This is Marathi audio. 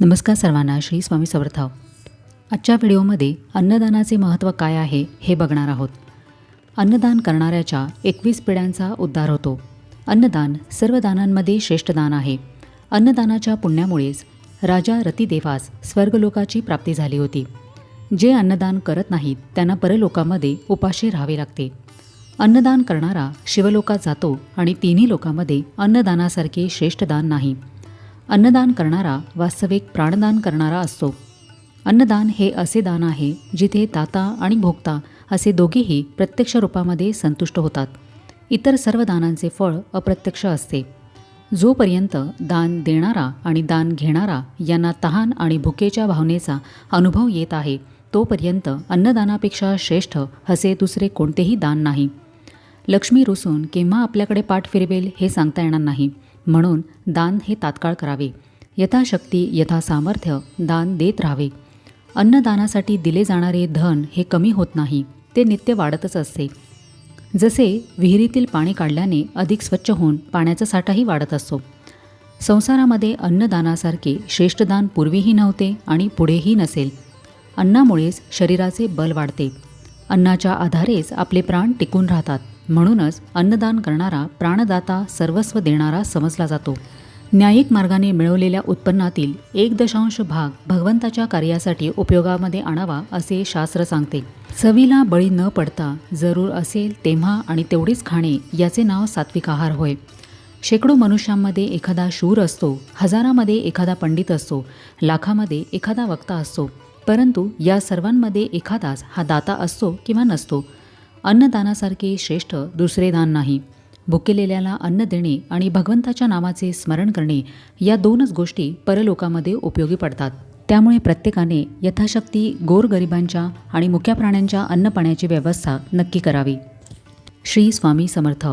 नमस्कार सर्वांना श्री स्वामी समर्थ आजच्या व्हिडिओमध्ये अन्नदानाचे महत्त्व काय आहे हे बघणार आहोत. अन्नदान करणाऱ्याच्या एकवीस पिढ्यांचा उद्धार होतो. अन्नदान सर्व दानांमध्ये श्रेष्ठ दान आहे. अन्नदानाच्या पुण्यामुळेच राजा रतिदेवास स्वर्गलोकाची प्राप्ती झाली होती. जे अन्नदान करत नाहीत त्यांना परलोकामध्ये उपाशी राहावे लागते. अन्नदान करणारा शिवलोकात जातो आणि तिन्ही लोकांमध्ये अन्नदानासारखे श्रेष्ठ दान नाही. अन्नदान करणारा वास्तविक प्राणदान करणारा असतो अन्नदान हे असे दान आहे जिथे दाता आणि भोक्ता असे दोघेही प्रत्यक्ष रूपामध्ये संतुष्ट होतात. इतर सर्व दानांचे फळ अप्रत्यक्ष असते. जोपर्यंत दान देणारा आणि दान घेणारा यांना तहान आणि भुकेच्या भावनेचा अनुभव येत आहे तोपर्यंत अन्नदानापेक्षा श्रेष्ठ असे दुसरे कोणतेही दान नाही. लक्ष्मी रुसून केव्हा आपल्याकडे पाठ फिरवेल हे सांगता येणार नाही. म्हणून दान हे तात्काळ करावे. यथाशक्ती यथासामर्थ्य दान देत राहावे. अन्नदानासाठी दिले जाणारे धन हे कमी होत नाही ते नित्य वाढतच असते. जसे विहिरीतील पाणी काढल्याने अधिक स्वच्छ होऊन पाण्याचा साठाही वाढत असतो. संसारामध्ये अन्नदानासारखे श्रेष्ठ दान पूर्वीही नव्हते आणि पुढेही नसेल. अन्नामुळेच शरीराचे बल वाढते. अन्नाच्या आधारेच आपले प्राण टिकून राहतात. म्हणूनच अन्नदान करणारा प्राणदाता सर्वस्व देणारा समजला जातो. न्यायिक मार्गाने मिळवलेल्या उत्पन्नातील एक दशांश भाग भगवंताच्या कार्यासाठी उपयोगामध्ये आणावा असे शास्त्र सांगते. चवीला बळी न पडता जरूर असेल तेव्हा आणि तेवढेच खाणे याचे नाव सात्विक आहार होय. शेकडो मनुष्यांमध्ये एखादा शूर असतो हजारामध्ये एखादा पंडित असतो लाखामध्ये एखादा वक्ता असतो. परंतु या सर्वांमध्ये एखादाच हा दाता असतो किंवा नसतो. अन्नदानासारखे श्रेष्ठ दुसरे दान नाही. भुकेलेल्याला अन्न देणे आणि भगवंताच्या नावाचे स्मरण करणे या दोनच गोष्टी परलोकामध्ये उपयोगी पडतात. त्यामुळे प्रत्येकाने यथाशक्ती गोरगरिबांच्या आणि मुक्या प्राण्यांच्या अन्नपाण्याची व्यवस्था नक्की करावी. श्री स्वामी समर्थ.